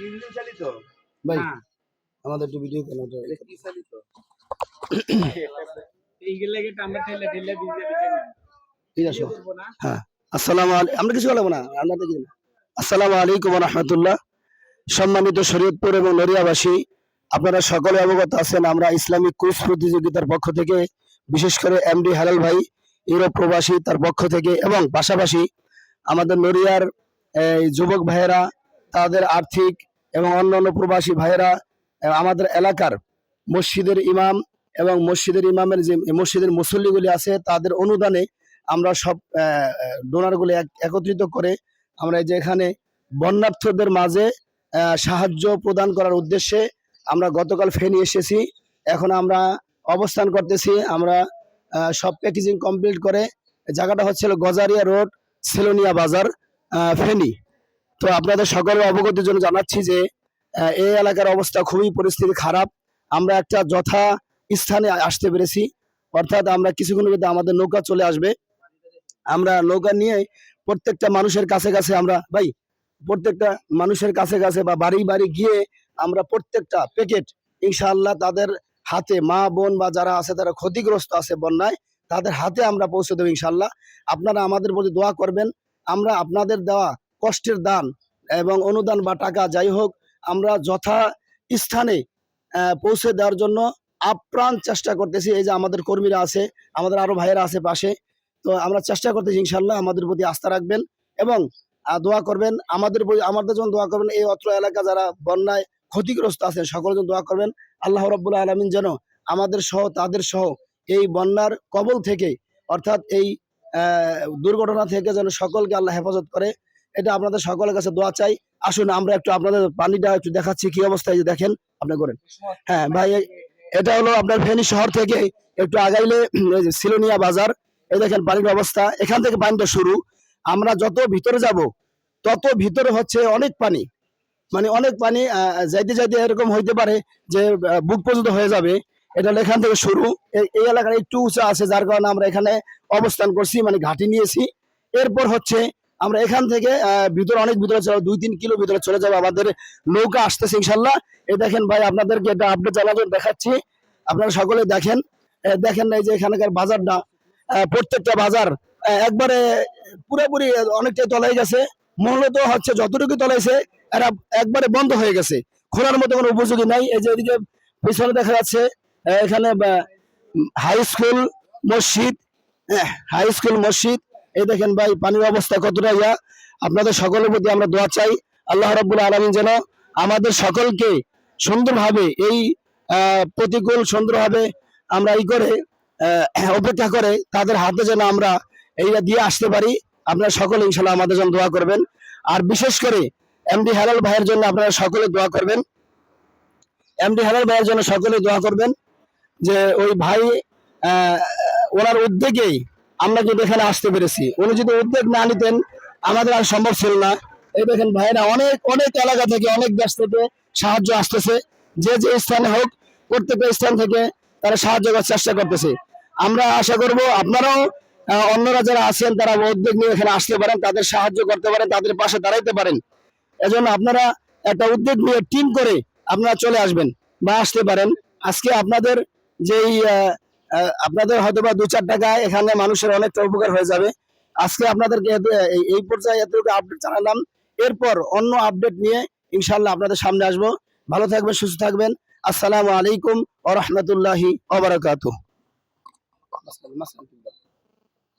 Engine চালিত? ভাই হ্যাঁ। আমাদের একটু ভিডিও কেন এটা কি চালিত? এইগুলো লাগে টাম্বার ঠেলে ঠেলে ভিজে ভিজে ঠিক আছে। করব না। হ্যাঁ। আসসালামু আলাইকুম আমরা কিছু বলব না আমরা দেখি না। আসসালামু আলাইকুম রহমতুল্লাহ। সম্মানিত শরীয়তপুর এবং নড়িয়াবাসী আপনারা সকলে অবগত আছেন আমরা ইসলামিক কুইজ প্রতিযোগিতার পক্ষ থেকে বিশেষ করে এমডি হালাল ভাই ইউরোপ প্রবাসী তার পক্ষ থেকে এবং পাশাপাশি আমাদের নড়িয়ার এই, যুবক ভাইয়েরা তাদের আর্থিক এবং অন্যান্য প্রবাসী ভাইয়েরা আমাদের এলাকার মসজিদের ইমাম এবং মসজিদের ইমামের যে, মসজিদের মুসল্লিগুলি আছে, তাদের অনুদানে আমরা সব ডোনারগুলো একত্রিত করে আমরা যে এখানে বন্যার্থদের মাঝে সাহায্য প্রদান করার উদ্দেশ্যে আমরা গতকাল ফেনি এসেছি। এখন আমরা অবস্থান করতেছি, আমরা সব প্যাকেজিং কমপ্লিট করে, জায়গাটা হচ্ছিল গজারিয়া রোড, সেলোনিয়া বাজার ফেনী। তো আপনাদের সকলের অবগতির জন্য জানাচ্ছি যে এই এলাকার অবস্থা খুবই পরিস্থিতি খারাপ। আমরা একটা যথা স্থানে আসতে পেরেছি। অর্থাৎ আমরা কিছুক্ষণের মধ্যে আমাদের নৌকা চলে আসবে। আমরা নৌকা নিয়ে প্রত্যেকটা মানুষের কাছে কাছে আমরা, ভাই, প্রত্যেকটা মানুষের কাছে কাছে বা বাড়ি বাড়ি গিয়ে আমরা প্রত্যেকটা প্যাকেট ইনশাআল্লাহ তাদের হাতে, মা, বোন বা যারা আছে, তারা ক্ষতিগ্রস্ত আছে বন্যায়, তাদের হাতে আমরা পৌঁছে দেবো ইনশাল্লাহ আপনারা আমাদের প্রতি দোয়া করবেন। আমরা আপনাদের দেওয়া কষ্টের দান এবং অনুদান বা টাকা যাই হোক, আমরা যথা স্থানে পৌঁছে দেওয়ার জন্য আপ্রাণ চেষ্টা করতেছি। এই যে আমাদের কর্মীরা আছে, আমাদের আরও ভাইয়েরা আছে পাশে, তো আমরা চেষ্টা করতেছি ইনশাল্লাহ আমাদের প্রতি আস্থা রাখবেন এবং দোয়া করবেন। আমাদের আমাদের জন্য দোয়া করবেন। এই অত্র এলাকা যারা বন্যায় ক্ষতিগ্রস্ত আছেন সকলের জন্য দোয়া করবেন। আল্লাহ রব্বুল আলমিন যেন আমাদের সহ, তাদের সহ এই বন্যার কবল থেকে, অর্থাৎ এই দুর্ঘটনা থেকে যেন সকলকে আল্লাহ হেফাজত করে। এটা আপনাদের সকলের কাছে দোয়া চাই। আসুন, আমরা একটু আপনাদের পানিটা একটু দেখাচ্ছি, কি অবস্থায় দেখেন, আপনি করেন। হ্যাঁ ভাই এটা হলো আপনার ফেনী শহর থেকে একটু আগাইলে সিলোনিয়া বাজার। এই দেখেন, পানির অবস্থা। এখান থেকে পানিটা শুরু। আমরা যত ভিতরে যাব, তত ভিতরে হচ্ছে অনেক পানি। মানে অনেক পানি যাইতে যাইতে এরকম হইতে পারে যে বুক পর্যন্ত হয়ে যাবে। এটা হলো এখান থেকে শুরু। এই এলাকার একটু উঁচা আছে, যার কারণে আমরা এখানে অবস্থান করছি মানে ঘাটি নিয়েছি। এরপর হচ্ছে আমরা এখান থেকে ভিতরে অনেক ভিতরে চলে, দুই তিন কিলো ভিতরে চলে যাব। আমাদের নৌকা আসতেছে ইনশাল্লাহ এই দেখেন ভাই, আপনাদেরকে এটা আপডেট জানাবেন দেখাচ্ছি। আপনারা সকলে দেখেন। দেখেন এই যে এখানকার বাজারটা। প্রত্যেকটা বাজার একবারে পুরোপুরি অনেকটাই তলায় গেছে। মূলত হচ্ছে যতটুকু তলাইছে, এরা একবারে বন্ধ হয়ে গেছে। খোলার মতো কোনো উপযোগী নাই। এই যে এদিকে পিছনে দেখা যাচ্ছে এখানে হাই স্কুল, মসজিদ হাই স্কুল, মসজিদ এই দেখেন ভাই, পানির অবস্থা কতটা ইয়া। আপনাদের সকলের প্রতি আমরা দোয়া চাই। আল্লাহ রাব্বুল আলামিন যেন আমাদের সকলকে সুন্দরভাবে এই প্রতিকূল সুন্দরভাবে আমরা ই করে অপেক্ষা করে তাদের হাতে যেন আমরা এইটা দিয়ে আসতে পারি। আপনারা সকলে ইনশাল্লাহ আমাদের জন্য দোয়া করবেন। আর বিশেষ করে এমডি হেলাল ভাইয়ের জন্য আপনারা সকলে দোয়া করবেন। এমডি হেলাল ভাইয়ের জন্য সকলে দোয়া করবেন যে ওই ভাই ওনার উদ্যোগেই আমরা কিন্তু এখানে আসতে পেরেছি। উনি যদি উদ্যোগ না নিতেন, আমাদের আর সম্ভব ছিল না। এই দেখেন ভাইরা অনেক অনেক এলাকা থেকে, অনেক দেশ থেকে সাহায্য আসতেছে। যে যে স্থানে হোক প্রত্যেকটা স্থান থেকে তারা সাহায্য করার চেষ্টা করতেছে। আমরা আশা করব আপনারাও অন্যরা যারা আছেন, তারা উদ্যোগ নিয়ে এখানে আসতে পারেন, তাদের সাহায্য করতে পারেন, তাদের পাশে দাঁড়াইতে পারেন। এজন্য আপনারা একটা উদ্যোগ নিয়ে টিম করে আপনারা চলে আসবেন বা আসতে পারেন। আজকে আপনাদের যেই আপনাদের হয়তো বা দু চার টাকায় এখানে মানুষের অনেকটা উপকার হয়ে যাবে। আজকে আপনাদেরকে এই- পর্যায়ে এতটুকু আপডেট জানালাম। এরপর অন্য আপডেট নিয়ে ইনশাল্লাহ আপনাদের সামনে আসব। ভালো থাকবেন, সুস্থ থাকবেন। আসসালামু আলাইকুম ও রহমতুল্লাহি